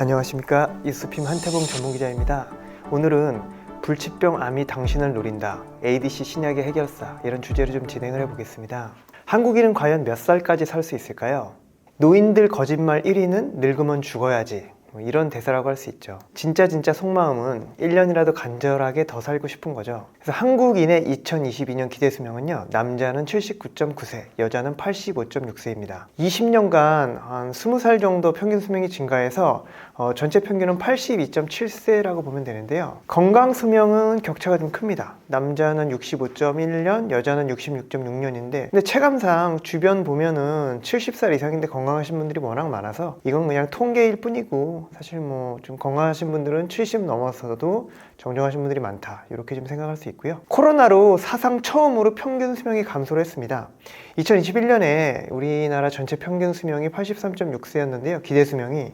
안녕하십니까 이수핌 한태봉 전문기자입니다. 오늘은 불치병 암이 당신을 노린다 ADC 신약의 해결사 이런 주제로 좀 진행을 해보겠습니다. 한국인은 과연 몇 살까지 살 수 있을까요? 노인들 거짓말 1위는 늙으면 죽어야지 뭐 이런 대사라고 할 수 있죠. 진짜 진짜 속마음은 1년이라도 간절하게 더 살고 싶은 거죠. 그래서 한국인의 2022년 기대 수명은요. 남자는 79.9세, 여자는 85.6세입니다. 20년간 한 20살 정도 평균 수명이 증가해서 어, 전체 평균은 82.7세라고 보면 되는데요. 건강 수명은 격차가 좀 큽니다. 남자는 65.1년, 여자는 66.6년인데 근데 체감상 주변 보면은 70살 이상인데 건강하신 분들이 워낙 많아서 이건 그냥 통계일 뿐이고 사실 뭐 좀 건강하신 분들은 70 넘어서도 정정하신 분들이 많다 이렇게 좀 생각할 수 있고요. 코로나로 사상 처음으로 평균 수명이 감소를 했습니다. 2021년에 우리나라 전체 평균 수명이 83.6세였는데요. 기대 수명이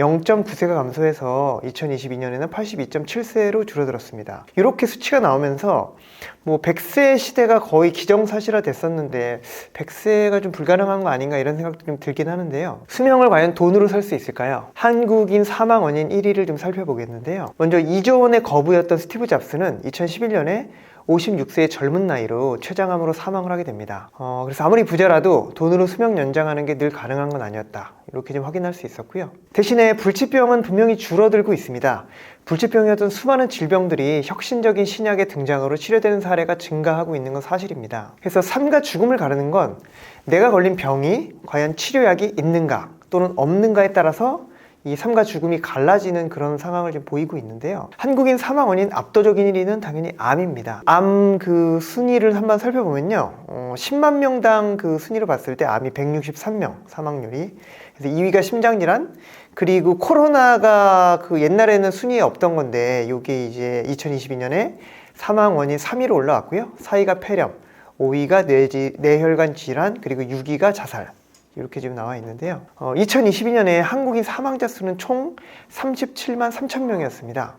0.9세가 감소해서 2022년에는 82.7세로 줄어들었습니다. 이렇게 수치가 나오면서 뭐 100세 시대가 거의 기정사실화 됐었는데 100세가 좀 불가능한 거 아닌가 이런 생각도 좀 들긴 하는데요. 수명을 과연 돈으로 살 수 있을까요? 한국인 사망 원인 1위를 좀 살펴보겠는데요. 먼저 2조 원의 거부였던 스티브 잡스는 2011년에 56세의 젊은 나이로 췌장암으로 사망을 하게 됩니다. 어, 그래서 아무리 부자라도 돈으로 수명 연장하는 게 늘 가능한 건 아니었다. 이렇게 좀 확인할 수 있었고요. 대신에 불치병은 분명히 줄어들고 있습니다. 불치병이었던 수많은 질병들이 혁신적인 신약의 등장으로 치료되는 사례가 증가하고 있는 건 사실입니다. 그래서 삶과 죽음을 가르는 건 내가 걸린 병이 과연 치료약이 있는가 또는 없는가에 따라서 이 삶과 죽음이 갈라지는 그런 상황을 좀 보이고 있는데요. 한국인 사망 원인 압도적인 1위는 당연히 암입니다. 암 그 순위를 한번 살펴보면요. 어, 10만 명당 그 순위로 봤을 때 암이 163명 사망률이. 그래서 2위가 심장질환, 그리고 코로나가 그 옛날에는 순위에 없던 건데 이게 이제 2022년에 사망 원인 3위로 올라왔고요. 4위가 폐렴, 5위가 뇌지, 뇌혈관 질환, 그리고 6위가 자살. 이렇게 지금 나와 있는데요. 어, 2022년에 한국인 사망자 수는 총 37만 3천 명이었습니다.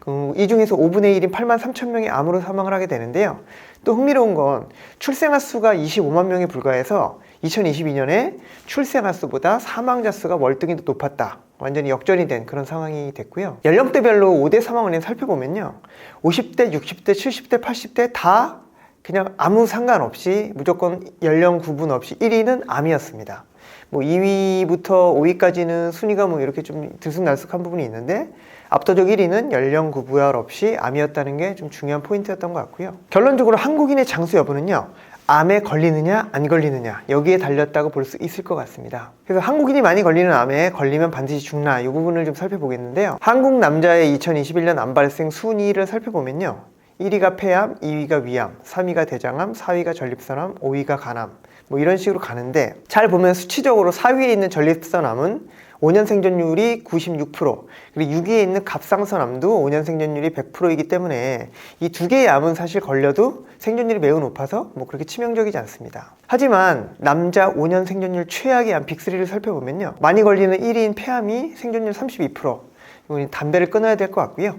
그, 이 중에서 5분의 1인 8만 3천 명이 암으로 사망을 하게 되는데요. 또 흥미로운 건 출생아 수가 25만 명에 불과해서 2022년에 출생아 수보다 사망자 수가 월등히 더 높았다. 완전히 역전이 된 그런 상황이 됐고요. 연령대별로 5대 사망 원인 살펴보면요. 50대, 60대, 70대, 80대 다 그냥 아무 상관없이 무조건 연령 구분 없이 1위는 암이었습니다. 뭐 2위부터 5위까지는 순위가 뭐 이렇게 좀 들쑥날쑥한 부분이 있는데 압도적 1위는 연령 구별 없이 암이었다는 게 좀 중요한 포인트였던 것 같고요. 결론적으로 한국인의 장수 여부는요. 암에 걸리느냐 안 걸리느냐 여기에 달렸다고 볼 수 있을 것 같습니다. 그래서 한국인이 많이 걸리는 암에 걸리면 반드시 죽나 이 부분을 좀 살펴보겠는데요. 한국 남자의 2021년 암 발생 순위를 살펴보면요. 1위가 폐암, 2위가 위암, 3위가 대장암, 4위가 전립선암, 5위가 간암 뭐 이런 식으로 가는데 잘 보면 수치적으로 4위에 있는 전립선암은 5년 생존율이 96% 그리고 6위에 있는 갑상선암도 5년 생존율이 100%이기 때문에 이 두 개의 암은 사실 걸려도 생존율이 매우 높아서 뭐 그렇게 치명적이지 않습니다. 하지만 남자 5년 생존율 최악의 암 빅3를 살펴보면요. 많이 걸리는 1위인 폐암이 생존율 32% 이건 담배를 끊어야 될 것 같고요.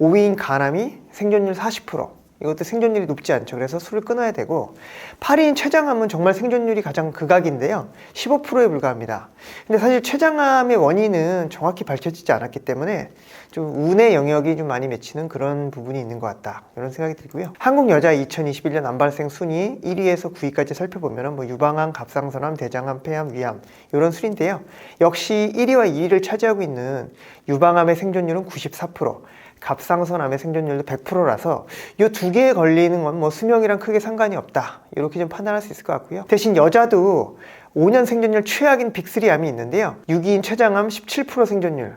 5위인 간암이 생존율 40%. 이것도 생존율이 높지 않죠. 그래서 술을 끊어야 되고 8위인 췌장암은 정말 생존율이 가장 극악인데요. 15%에 불과합니다. 근데 사실 췌장암의 원인은 정확히 밝혀지지 않았기 때문에 좀 운의 영역이 좀 많이 맺히는 그런 부분이 있는 것 같다. 이런 생각이 들고요. 한국 여자 2021년 암 발생 순위 1위에서 9위까지 살펴보면 뭐 유방암, 갑상선암, 대장암, 폐암, 위암 이런 순인데요. 역시 1위와 2위를 차지하고 있는 유방암의 생존율은 94%. 갑상선암의 생존율도 100%라서 이 두 개에 걸리는 건 뭐 수명이랑 크게 상관이 없다. 이렇게 좀 판단할 수 있을 것 같고요. 대신 여자도 5년 생존율 최악인 빅3 암이 있는데요. 6위인 췌장암 17% 생존율.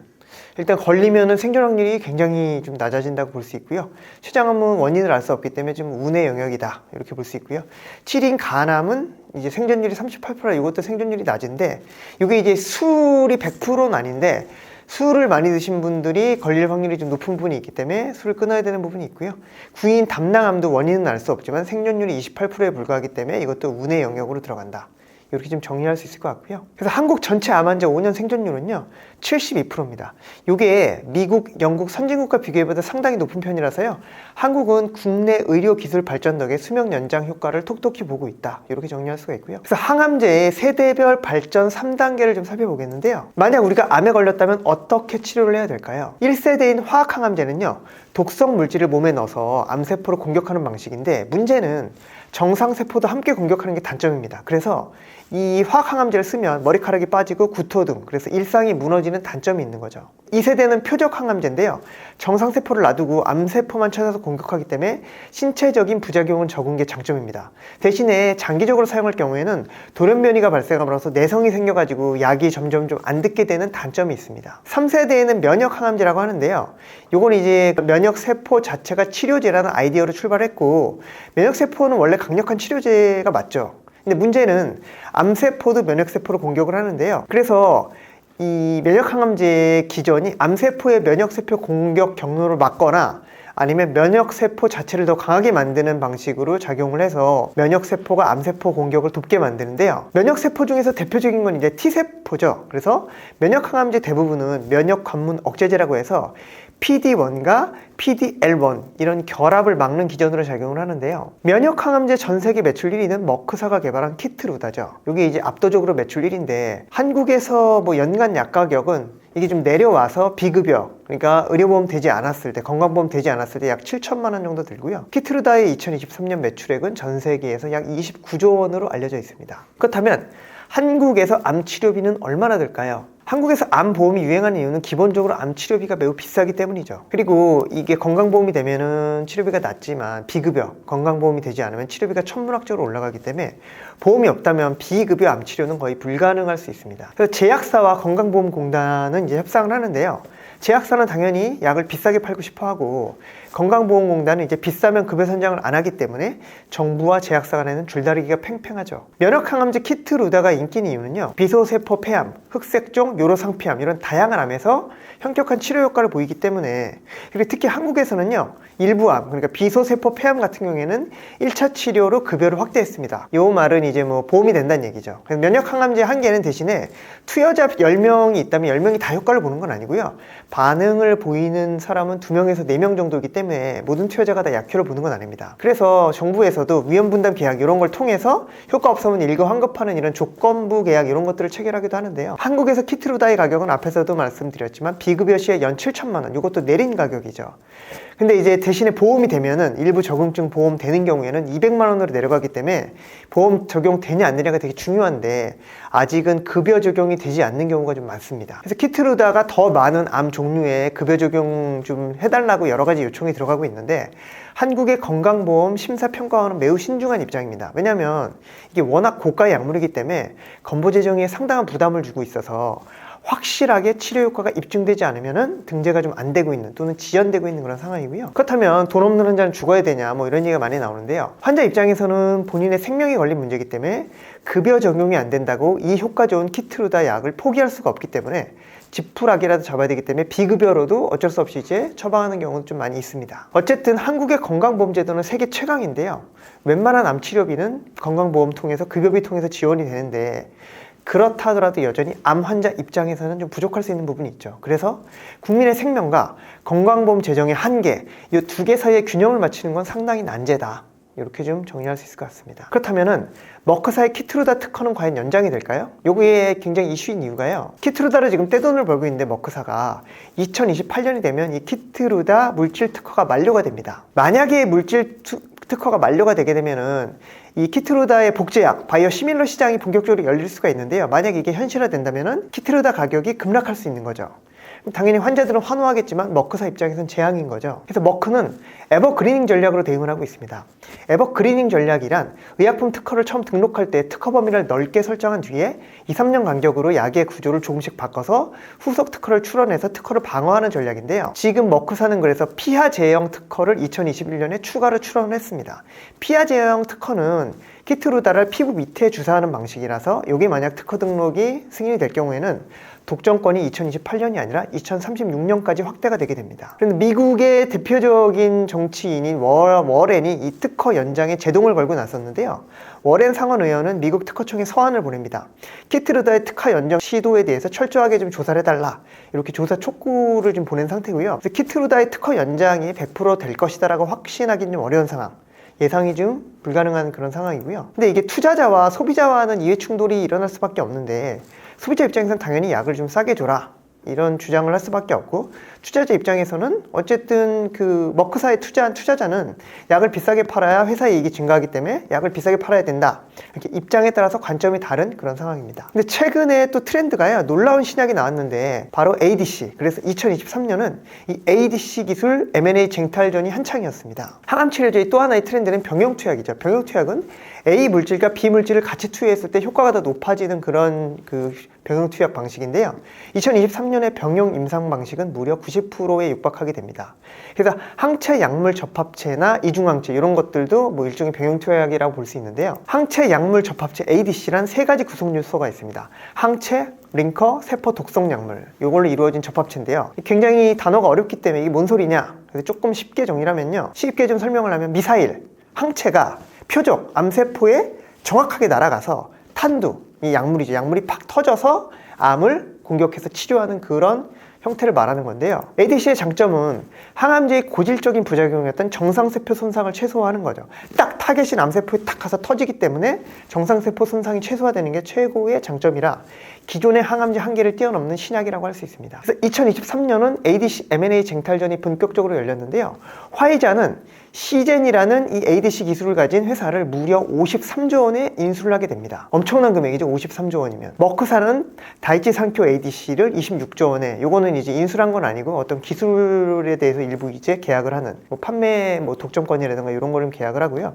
일단 걸리면은 생존 확률이 굉장히 좀 낮아진다고 볼 수 있고요. 췌장암은 원인을 알 수 없기 때문에 좀 운의 영역이다. 이렇게 볼 수 있고요. 7인 간암은 이제 생존율이 38% 이것도 생존율이 낮은데 이게 이제 술이 100%는 아닌데 술을 많이 드신 분들이 걸릴 확률이 좀 높은 부분이 있기 때문에 술을 끊어야 되는 부분이 있고요. 구인 담낭암도 원인은 알 수 없지만 생존율이 28%에 불과하기 때문에 이것도 운의 영역으로 들어간다. 이렇게 좀 정리할 수 있을 것 같고요. 그래서 한국 전체 암 환자 5년 생존율은요, 72%입니다. 이게 미국, 영국 선진국과 비교해봐도 상당히 높은 편이라서요. 한국은 국내 의료 기술 발전 덕에 수명 연장 효과를 톡톡히 보고 있다. 이렇게 정리할 수가 있고요. 그래서 항암제의 세대별 발전 3단계를 좀 살펴보겠는데요. 만약 우리가 암에 걸렸다면 어떻게 치료를 해야 될까요? 1세대인 화학 항암제는요. 독성 물질을 몸에 넣어서 암세포를 공격하는 방식인데 문제는 정상세포도 함께 공격하는 게 단점입니다. 그래서 이 화학항암제를 쓰면 머리카락이 빠지고 구토 등 그래서 일상이 무너지는 단점이 있는 거죠. 이 세대는 표적 항암제인데요. 정상세포를 놔두고 암세포만 찾아서 공격하기 때문에 신체적인 부작용은 적은 게 장점입니다. 대신에 장기적으로 사용할 경우에는 돌연변이가 발생함으로써 내성이 생겨가지고 약이 점점 좀 안 듣게 되는 단점이 있습니다. 3세대에는 면역 항암제라고 하는데요. 요건 이제 면역 세포 자체가 치료제라는 아이디어로 출발했고 면역 세포는 원래 강력한 치료제가 맞죠. 근데 문제는 암세포도 면역세포로 공격을 하는데요. 그래서 이 면역항암제의 기전이 암세포의 면역세포 공격 경로를 막거나 아니면 면역세포 자체를 더 강하게 만드는 방식으로 작용을 해서 면역세포가 암세포 공격을 돕게 만드는데요. 면역세포 중에서 대표적인 건 이제 T세포죠. 그래서 면역항암제 대부분은 면역관문 억제제라고 해서 PD1과 PDL1 이런 결합을 막는 기전으로 작용을 하는데요. 면역 항암제 전 세계 매출 1위는 머크사가 개발한 키트루다죠. 이게 이제 압도적으로 매출 1위인데 한국에서 뭐 연간 약 가격은 이게 좀 내려와서 비급여 그러니까 의료보험 되지 않았을 때 건강보험 되지 않았을 때 약 7천만 원 정도 들고요. 키트루다의 2023년 매출액은 전 세계에서 약 29조 원으로 알려져 있습니다. 그렇다면 한국에서 암 치료비는 얼마나 들까요? 한국에서 암 보험이 유행하는 이유는 기본적으로 암 치료비가 매우 비싸기 때문이죠. 그리고 이게 건강보험이 되면은 치료비가 낮지만 비급여 건강보험이 되지 않으면 치료비가 천문학적으로 올라가기 때문에 보험이 없다면 비급여 암 치료는 거의 불가능할 수 있습니다. 그래서 제약사와 건강보험공단은 이제 협상을 하는데요. 제약사는 당연히 약을 비싸게 팔고 싶어 하고 건강보험공단은 이제 비싸면 급여 선정을 안 하기 때문에 정부와 제약사 간에는 줄다리기가 팽팽하죠. 면역항암제 키트 루다가 인기는 이유는요. 비소세포 폐암, 흑색종, 요로상피암 이런 다양한 암에서 현격한 치료 효과를 보이기 때문에 그리고 특히 한국에서는요. 일부 암, 그러니까 비소세포 폐암 같은 경우에는 1차 치료로 급여를 확대했습니다. 요 말은 이제 뭐 보험이 된다는 얘기죠. 그래서 면역항암제 한 개는 대신에 투여자 10명이 있다면 10명이 다 효과를 보는 건 아니고요. 반응을 보이는 사람은 2명에서 4명 정도이기 때문에 모든 투여자가 다 약효를 보는 건 아닙니다. 그래서 정부에서도 위험분담 계약 이런 걸 통해서 효과 없으면 일거 환급하는 이런 조건부 계약 이런 것들을 체결하기도 하는데요. 한국에서 키트루다의 가격은 앞에서도 말씀드렸지만 비급여 시에 연 7천만 원 이것도 내린 가격이죠. 근데 이제 대신에 보험이 되면은 일부 적응증 보험 되는 경우에는 200만 원으로 내려가기 때문에 보험 적용 되냐 안 되냐가 되게 중요한데 아직은 급여 적용이 되지 않는 경우가 좀 많습니다. 그래서 키트루다가 더 많은 암 종류의 급여 적용 좀 해달라고 여러 가지 요청이 들어가고 있는데 한국의 건강보험 심사평가원은 매우 신중한 입장입니다. 왜냐하면 이게 워낙 고가의 약물이기 때문에 건보 재정에 상당한 부담을 주고 있어서 확실하게 치료 효과가 입증되지 않으면 등재가 좀 안 되고 있는 또는 지연되고 있는 그런 상황이고요. 그렇다면 돈 없는 환자는 죽어야 되냐 뭐 이런 얘기가 많이 나오는데요. 환자 입장에서는 본인의 생명이 걸린 문제이기 때문에 급여 적용이 안 된다고 이 효과 좋은 키트루다 약을 포기할 수가 없기 때문에 지푸라기라도 잡아야 되기 때문에 비급여로도 어쩔 수 없이 이제 처방하는 경우도 좀 많이 있습니다. 어쨌든 한국의 건강보험 제도는 세계 최강인데요. 웬만한 암 치료비는 건강보험 통해서 급여비 통해서 지원이 되는데 그렇다 하더라도 여전히 암 환자 입장에서는 좀 부족할 수 있는 부분이 있죠. 그래서 국민의 생명과 건강보험 재정의 한계, 이 두 개 사이의 균형을 맞추는 건 상당히 난제다. 이렇게 좀 정리할 수 있을 것 같습니다. 그렇다면은 머크사의 키트루다 특허는 과연 연장이 될까요? 요게 굉장히 이슈인 이유가요. 키트루다를 지금 떼돈을 벌고 있는데 머크사가 2028년이 되면 이 키트루다 물질 특허가 만료가 됩니다. 만약에 물질 특허가 만료가 되게 되면은 이 키트루다의 복제약, 바이오 시밀러 시장이 본격적으로 열릴 수가 있는데요. 만약에 이게 현실화된다면은 키트루다 가격이 급락할 수 있는 거죠. 당연히 환자들은 환호하겠지만 머크사 입장에서는 재앙인 거죠. 그래서 머크는 에버그리닝 전략으로 대응을 하고 있습니다. 에버그리닝 전략이란 의약품 특허를 처음 등록할 때 특허 범위를 넓게 설정한 뒤에 2, 3년 간격으로 약의 구조를 조금씩 바꿔서 후속 특허를 출원해서 특허를 방어하는 전략인데요. 지금 머크사는 그래서 피하 제형 특허를 2021년에 추가로 출원했습니다. 피하 제형 특허는 키트루다를 피부 밑에 주사하는 방식이라서 여기 만약 특허 등록이 승인이 될 경우에는 독점권이 2028년이 아니라 2036년까지 확대가 되게 됩니다. 그런데 미국의 대표적인 정치인인 워, 워렌이 이 특허 연장에 제동을 걸고 나섰는데요. 워렌 상원 의원은 미국 특허청에 서한을 보냅니다. 키트르다의 특허 연장 시도에 대해서 철저하게 좀 조사를 해달라 이렇게 조사 촉구를 좀 보낸 상태고요. 그래서 키트르다의 특허 연장이 100%될 것이다라고 확신하기는 좀 어려운 상황. 예상이 좀 불가능한 그런 상황이고요. 근데 이게 투자자와 소비자와는 이해 충돌이 일어날 수밖에 없는데 소비자 입장에서는 당연히 약을 좀 싸게 줘라. 이런 주장을 할 수밖에 없고 투자자 입장에서는 어쨌든 그 머크사에 투자한 투자자는 약을 비싸게 팔아야 회사의 이익이 증가하기 때문에 약을 비싸게 팔아야 된다. 이렇게 입장에 따라서 관점이 다른 그런 상황입니다. 근데 최근에 또 트렌드가요. 놀라운 신약이 나왔는데 바로 ADC. 그래서 2023년은 이 ADC 기술 M&A 쟁탈전이 한창이었습니다. 항암 치료제의 또 하나의 트렌드는 병용 투약이죠. 병용 투약은 A 물질과 B 물질을 같이 투여했을 때 효과가 더 높아지는 그런 그 병용 투약 방식인데요. 2023년에 병용 임상 방식은 무려 90%에 육박하게 됩니다. 그래서 항체 약물 접합체나 이중항체 이런 것들도 뭐 일종의 병용 투약이라고 볼 수 있는데요. 항체 약물 접합체 ADC란 세 가지 구성 요소가 있습니다. 항체, 링커, 세포 독성 약물 이걸로 이루어진 접합체인데요. 굉장히 단어가 어렵기 때문에 이게 뭔 소리냐? 그래서 조금 쉽게 정의하면요. 쉽게 좀 설명을 하면 미사일, 항체가 표적, 암세포에 정확하게 날아가서 탄두, 이 약물이죠. 약물이 팍 터져서 암을 공격해서 치료하는 그런 형태를 말하는 건데요. ADC의 장점은 항암제의 고질적인 부작용이었던 정상세포 손상을 최소화하는 거죠. 딱 타겟인 암세포에 탁 가서 터지기 때문에 정상세포 손상이 최소화되는 게 최고의 장점이라 기존의 항암제 한계를 뛰어넘는 신약이라고 할 수 있습니다. 그래서 2023년은 ADC M&A 쟁탈전이 본격적으로 열렸는데요. 화이자는 시젠이라는 이 ADC 기술을 가진 회사를 무려 53조 원에 인수를 하게 됩니다. 엄청난 금액이죠. 53조 원이면. 머크사는 다이치 상표 ADC를 26조 원에 요거는 이제 인수한 건 아니고 어떤 기술에 대해서 일부 이제 계약을 하는 뭐 판매 뭐 독점권이라든가 이런 거를 계약을 하고요.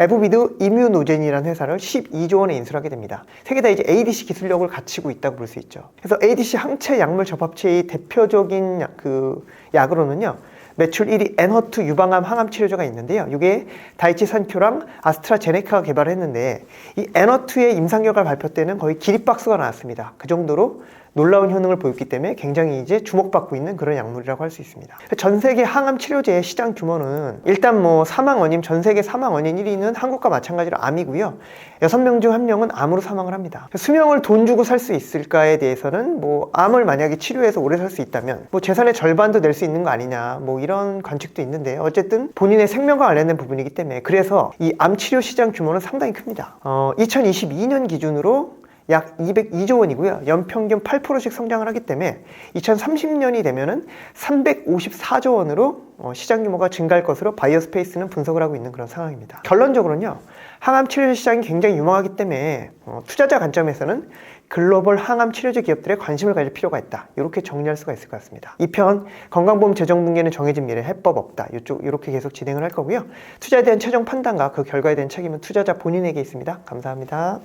에브비드 이뮤노젠이라는 회사를 12조 원에 인수를 하게 됩니다. 세개 다 이제 ADC 기술력을 갖추고 있다고 볼 수 있죠. 그래서 ADC 항체 약물 접합체의 대표적인 약- 그 약으로는요. 매출 1위 엔허투 유방암 항암 치료제가 있는데요. 이게 다이치 산큐랑 아스트라제네카가 개발을 했는데 이 엔허투의 임상 결과 발표 때는 거의 기립박수가 나왔습니다. 그 정도로 놀라운 효능을 보였기 때문에 굉장히 이제 주목받고 있는 그런 약물이라고 할 수 있습니다. 전 세계 항암 치료제의 시장 규모는 일단 뭐 사망 원인 전 세계 사망 원인 1위는 한국과 마찬가지로 암이고요. 6명 중 1명은 암으로 사망을 합니다. 수명을 돈 주고 살 수 있을까에 대해서는 뭐 암을 만약에 치료해서 오래 살 수 있다면 뭐 재산의 절반도 낼 수 있는 거 아니냐 뭐 이런 관측도 있는데 어쨌든 본인의 생명과 관련된 부분이기 때문에 그래서 이 암 치료 시장 규모는 상당히 큽니다. 어, 2022년 기준으로 약 202조 원이고요. 연평균 8%씩 성장을 하기 때문에 2030년이 되면은 354조 원으로 어, 시장 규모가 증가할 것으로 바이오스페이스는 분석을 하고 있는 그런 상황입니다. 결론적으로는요. 항암 치료제 시장이 굉장히 유망하기 때문에 어, 투자자 관점에서는 글로벌 항암 치료제 기업들에 관심을 가질 필요가 있다. 이렇게 정리할 수가 있을 것 같습니다. 이편 건강보험 재정 붕괴는 정해진 미래 해법 없다. 이쪽 이렇게 계속 진행을 할 거고요. 투자에 대한 최종 판단과 그 결과에 대한 책임은 투자자 본인에게 있습니다. 감사합니다.